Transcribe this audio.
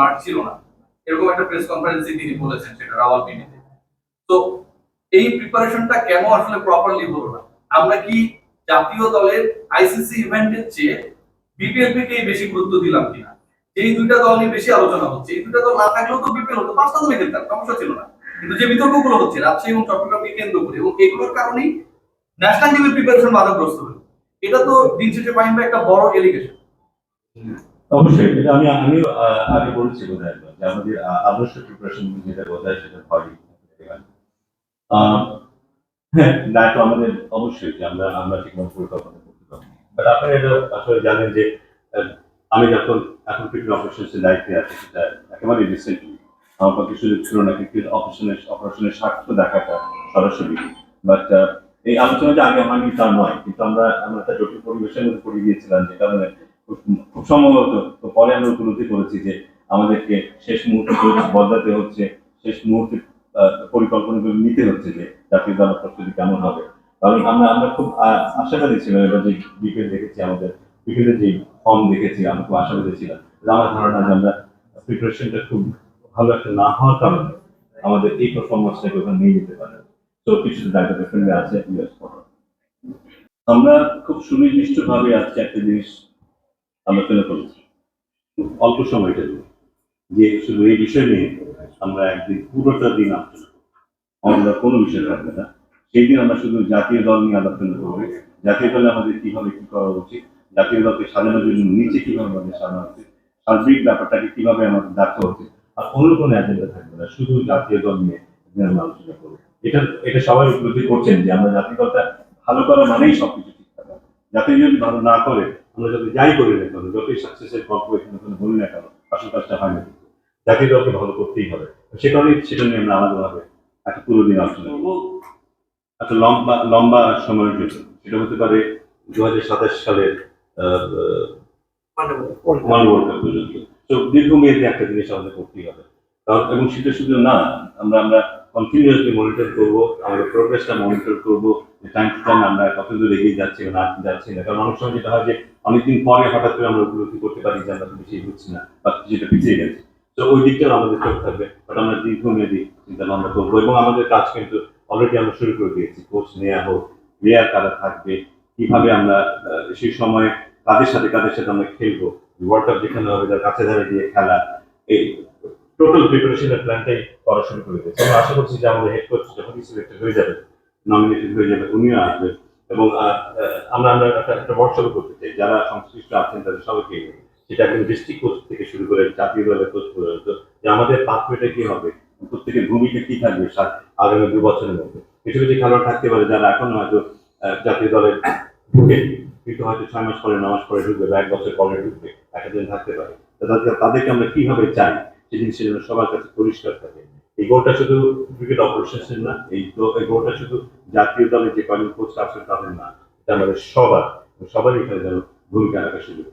মাঠ ছিল না। এরকম একটা প্রেস কনফারেন্সে তিনি বলেছেন সেটা রাওয়ালপিন্ডিতে তো এই প্রিপারেশনটা কেন আসলে প্রপারলি হলো না? আমরা কি জাতীয় দলের আইসিসি ইভেন্টের চেয়ে বিপিএলপি কে বেশি গুরুত্ব দিলাম কিনা? এই দুইটা দল নিয়ে বেশি আলোচনা হচ্ছে, এই দুইটা দল না থাকলেও তো বিপিএল হতো, পাঁচটা দলে খেলতাম, সমস্যা ছিল না। কিন্তু যে বিতর্কগুলো হচ্ছে, রাজশাহী এবং চট্টগ্রামকে কেন্দ্র করে, এবং এগুলোর কারণেই ন্যাশনাল টিমের প্রিপারেশন বাধাগ্রস্ত হলো। এটা তো দিন শেষে একটা বড় এলিগেশন অবশ্যই এটা আমি আহ, আগে বলেছি বোধ হয় যে আমাদের আদর্শ প্রিপারেশন যেটা বোধ হয় সেটা হয় হ্যাঁ দায়িত্ব আমাদের অবশ্যই যে আমরা আমরা ঠিকমতো পরিকল্পনা করতে পারব বাট আপনারা এটা আসলে জানেন যে আমি যখন এখন ক্রিকেট অপারেশনের দায়িত্বে আছি সেটা একেবারে রিসেন্টলি আমার পক্ষে সুযোগ ছিল না ক্রিকেট অপারেশনের অপারেশনের স্বার্থ দেখাটা সরাসরি। বাট এই আলোচনা যে আগে হয়নি তা নয় কিন্তু আমরা আমরা একটা জটিল পরিবেশের মধ্যে পড়ে গিয়েছিলাম যে কারণে খুব সম্ভবত তো পরে আমরা উপলব্ধি করেছি যে আমাদেরকে শেষ মুহূর্তে বদলাতে হচ্ছে, শেষ মুহূর্তে পরিকল্পনাগুলো নিতে হচ্ছে যে জাতীয় দলের প্রস্তুতি কেমন হবে। কারণ আমরা আমরা খুব আশাবাদী ছিলাম, এবার যে বিকেল দেখেছি আমাদের, বিকেলের যে ফর্ম দেখেছি, আমরা খুব আশাবাদী ছিলাম। আমার ধারণা যে আমরা প্রিপারেশনটা খুব ভালো একটা না হওয়ার কারণে আমাদের এই পারফরমেন্সটাকে ওখানে নিয়ে যেতে পারে তো কিছু ডেফিনেটলি আছে আমরা খুব সুনির্দিষ্ট সুনির্দিষ্টভাবে আজকে একটা জিনিস আলোচনা করেছি খুব অল্প সময়টা নিয়ে যে শুধু এই বিষয় নিয়ে আমরা একদিন পুরোটা দিন আলোচনা আমরা কোনো বিষয় থাকবে না। সেই দিন আমরা শুধু জাতীয় দল নিয়ে আলোচনা করব। জাতীয় দলে আমাদের কীভাবে কি করা উচিত, জাতীয় দলকে সাজানোর জন্য নিচে কীভাবে আমাদের সাজানো উচিত, সার্বিক ব্যাপারটাকে কীভাবে আমাদের দেখা উচিত, আর অন্য কোনো এজেন্ডা থাকবে না। শুধু জাতীয় দল নিয়ে আমরা আলোচনা করব। এটা এটা সবাই উপলব্ধি করছেন যে আমরা জাতীয় দলটা ভালো করা মানেই সবকিছু ঠিক থাকা। জাতীয় যদি ভালো না করে আমরা যদি যাই করি না কেন যতই সাকসেসের গল্প এখানে কোনো বলি না কেন আসল কাজটা হয় না কিন্তু। দলকে ভালো করতেই হবে। সে কারণে সেটা নিয়ে আমরা আলাদাভাবে একটা পুরো দিন আলোচনা করব। একটা লম্বা লম্বা সময়ের জন্য। সেটা হতে পারে দু হাজার সাতাশ সালের আহ, ওয়ান ওয়ার্ল্ড কাপ পর্যন্ত। তো দীর্ঘমেয়াদী একটা জিনিস আমাদের করতেই হবে। কারণ এবং সেটা শুধু না আমরা আমরা কন্টিনিউয়াসলি মনিটর করব আমাদের প্রোগ্রেসটা মনিটর করব এগিয়ে যাচ্ছি না যাচ্ছি না। কারণ যেটা হয় যে, অনেকদিন পরে হঠাৎ করে আমরা উপলব্ধি করতে পারি যে, আমরা না তো ওই দিকটাও আমাদের থাকবে করব এবং আমাদের কাজ কিন্তু আমরা শুরু করে দিয়েছি। কোচ নেওয়া হোক কারা থাকবে, কীভাবে আমরা সেই সময় কাদের সাথে কাদের সাথে আমরা খেলব ওয়ার্ল্ড কাপ যেখানে হবে, তার কাছে ধারে দিয়ে খেলা, এই টোটাল প্রিপারেশনের প্ল্যানটাই করা শুরু করে দিয়েছে। আমরা আশা করছি যে আমাদের হেড কোচ সিলেক্টেড হয়ে যাবে নমিনেটেড হয়ে যাবে, উনিও আসবেন এবং আমরা আমরা একটা ওয়ার্কশপ করতে চাই। যারা সংশ্লিষ্ট আছেন তাদের সবাইকে সেটা একদম ডিস্ট্রিক্ট কোচ থেকে শুরু করে জাতীয় দলের কোচ পর্যন্ত, যে আমাদের পাথওয়েটা কি হবে, প্রত্যেকের ভূমিকা কি থাকবে আগামী দু বছরের মধ্যে। কিছু কিছু খেলোয়াড় থাকতে পারে, যারা এখনও হয়তো জাতীয় দলের ঢুকে কিন্তু হয়তো ছয় মাস পরে, ন মাস পরে ঢুকবে বা এক বছর পরে ঢুকবে, একটা দিন থাকতে পারে। তাদেরকে আমরা কীভাবে চাই জিনিসটা যেন সবার কাছে পরিষ্কার থাকে। এই গোলটা শুধু ক্রিকেট অপারেশন না, এই গোলটা শুধু জাতীয় দলের যে কয়েকজন কোচ আছেন তাদের না, এটা আমাদের সবার, সবারই এখানে যেন ভূমিকা রাখার সুযোগ।